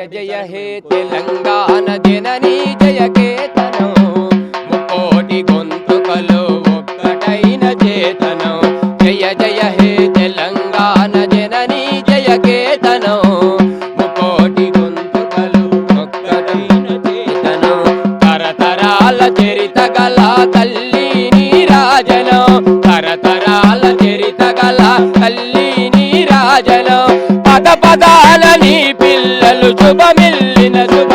జయ జయ హే తెలంగాణ జననీ జయ కేతనం. ముకోటి గొంతుకలు ఒక్కటైన చేతనం. జయ జయ హే తెలంగాణ జననీ జయ కేతనం. ముకోటి గొంతుకలు ఒక్కటైన చేతనం. తరతరాల చరిత గల తల్లి నీరాజనం. తరతరాల చరిత గల తల్లి నీరాజనం. పద పిల్లలు శుభమిల్లిన శుభ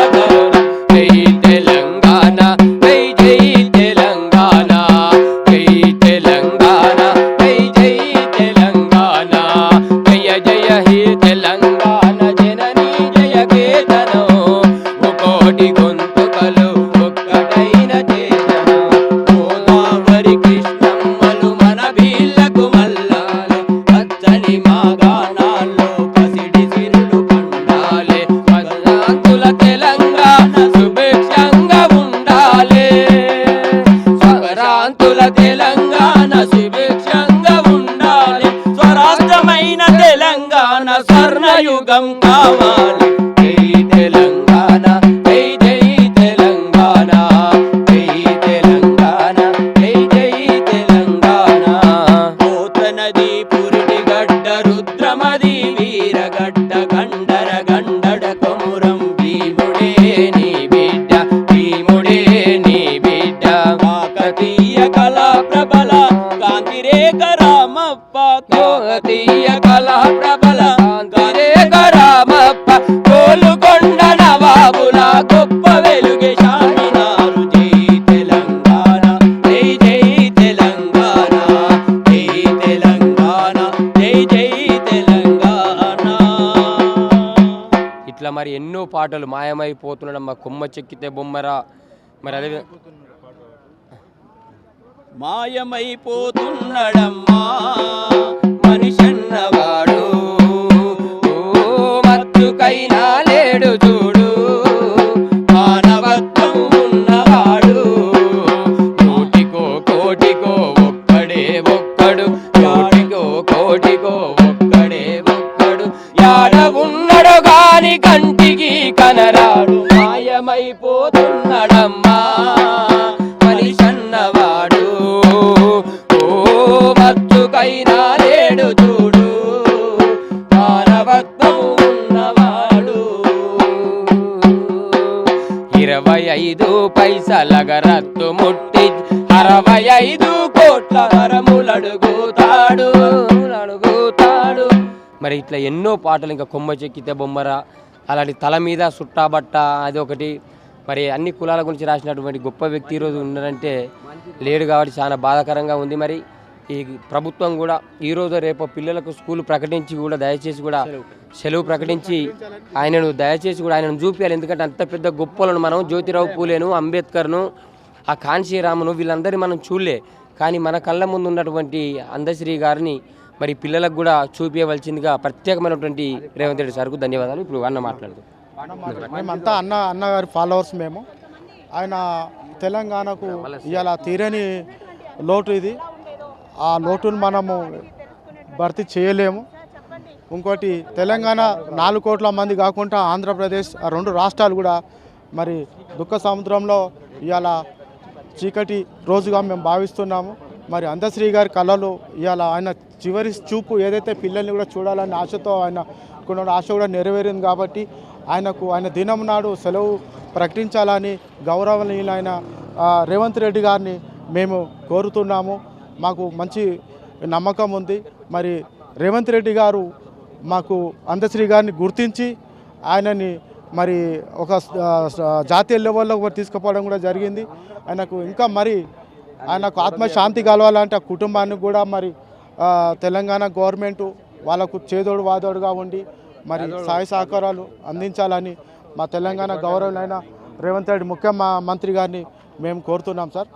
యుగం కావాలి జై తెలంగాణ జై జై తెలంగాణ జై తెలంగాణ జై జై తెలంగాణ. పోత పురిటి గడ్డ రుద్రమది వీరగడ్డ పాటలు మాయమైపోతున్నాడు మా కొమ్మ చెక్కితే బొమ్మరా. మరి అదే మాయమైపోతున్నాడమ్మా. ఐదు పైసల గరత్తు ముట్టి అరవై ఐదు కోట్ల వరములడుగుతాడు అడుగుతాడు మరి ఇట్లా ఎన్నో పాటలు ఇంకా కొమ్మ చెక్కితే బొమ్మర అలాంటి తల మీద సుట్టాబట్ట అది ఒకటి. మరి అన్ని కులాల గురించి రాసినటువంటి గొప్ప వ్యక్తి ఈరోజు ఉన్నారంటే లేడు కాబట్టి చాలా బాధాకరంగా ఉంది మరి. ఈ ప్రభుత్వం కూడా ఈ రోజు రేపు పిల్లలకు స్కూల్ ప్రకటించి కూడా దయచేసి కూడా సెలవు. ప్రకటించి ఆయనను దయచేసి కూడా ఆయనను చూపించాలి ఎందుకంటే అంత పెద్ద గొప్పలను మనం జ్యోతిరావు పూలేను అంబేద్కర్ను ఆ కాంశీరామును వీళ్ళందరినీ మనం చూడలే. కానీ మన కళ్ళ ముందు ఉన్నటువంటి అందశ్రీ గారిని మరి పిల్లలకు కూడా చూపించవలసిందిగా ప్రత్యేకమైనటువంటి రేవంత్ రెడ్డి సార్కు ధన్యవాదాలు. ఇప్పుడు అన్న మాట్లాడుతూ మేమంతా అన్న అన్నగారి ఫాలోవర్స్ మేము. ఆయన తెలంగాణకు ఇవాళ తీరని లోటు ఇది. ఆ లోటును మనము భర్తీ చేయలేము. ఇంకోటి తెలంగాణ నాలుగు కోట్ల మంది కాకుండా ఆంధ్రప్రదేశ్ రెండు రాష్ట్రాలు కూడా మరి దుఃఖ సముద్రంలో ఇవాళ చీకటి రోజుగా మేము భావిస్తున్నాము. మరి అందశ్రీ గారి కళలు ఇవాళ ఆయన చివరి చూపు ఏదైతే పిల్లల్ని కూడా చూడాలని ఆశతో ఆయన కొన్ని ఆశ కూడా నెరవేరింది కాబట్టి ఆయనకు ఆయన దినం నాడు సెలవు ప్రకటించాలని గౌరవనీయులైన రేవంత్ రెడ్డి గారిని మేము కోరుతున్నాము. మాకు మంచి నమ్మకం ఉంది. మరి రేవంత్ రెడ్డి గారు మాకు అందశ్రీ గారిని గుర్తించి ఆయనని మరి ఒక జాతీయ లెవెల్లో కూడా తీసుకుపోవడం కూడా జరిగింది. ఆయనకు ఇంకా మరి ఆయనకు ఆత్మశాంతి కలవాలంటే ఆ కుటుంబానికి కూడా మరి తెలంగాణ గవర్నమెంట్ వాళ్ళకు చేదోడు వాదోడుగా ఉండి మరి సహాయ సహకారాలు అందించాలని మా తెలంగాణ గౌరవులైన రేవంత్ రెడ్డి ముఖ్య మంత్రి గారిని మేము కోరుతున్నాం సార్.